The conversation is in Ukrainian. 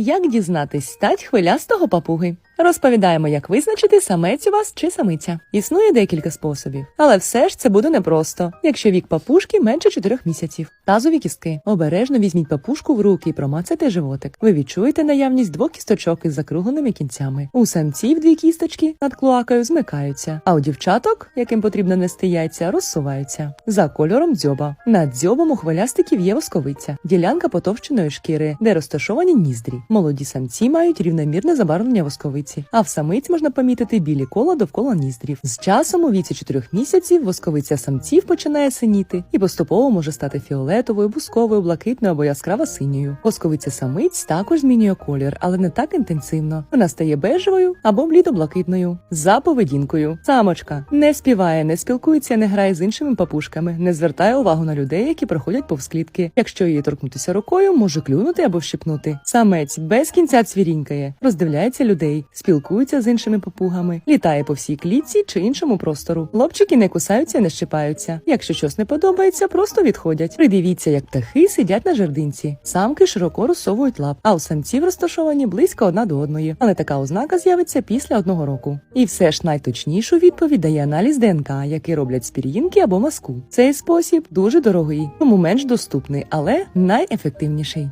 Як дізнатись стать хвилястого папуги? Розповідаємо, як визначити самець у вас чи самиця. Існує декілька способів, але все ж це буде непросто, якщо вік папушки менше 4 місяців. Тазові кістки. Обережно візьміть папушку в руки і промацайте животик. Ви відчуєте наявність двох кісточок із закругленими кінцями. У самців дві кісточки над клоакою змикаються, а у дівчаток, яким потрібно нести яйця, розсуваються. За кольором дзьоба. Над дзьобом у хвилястиків є восковиця, ділянка потовщеної шкіри, де розташовані ніздрі. Молоді самці мають рівномірне забарвлення восковиці, а в самиць можна помітити білі кола довкола ніздрів. З часом у віці 4 місяців восковиця самців починає синіти і поступово може стати фіолетовою, бусковою, блакитною або яскраво синьою. Восковиця самиць також змінює колір, але не так інтенсивно. Вона стає бежевою або блідо-блакитною. За поведінкою. Самочка не співає, не спілкується, не грає з іншими папушками, не звертає увагу на людей, які проходять повз клітки. Якщо її торкнутися рукою, може клюнути або вщипнути. Самець без кінця цвірінькає, роздивляється людей, спілкується з іншими папугами, літає по всій клітці чи іншому простору. Лобчики не кусаються, не щипаються. Якщо щось не подобається, просто відходять. Придивіться, як птахи сидять на жердинці. Самки широко розсовують лап, а у самців розташовані близько одна до одної. Але така ознака з'явиться після одного року. І все ж найточнішу відповідь дає аналіз ДНК, який роблять з пір'їнки або маску. Цей спосіб дуже дорогий, тому менш доступний, але найефективніший.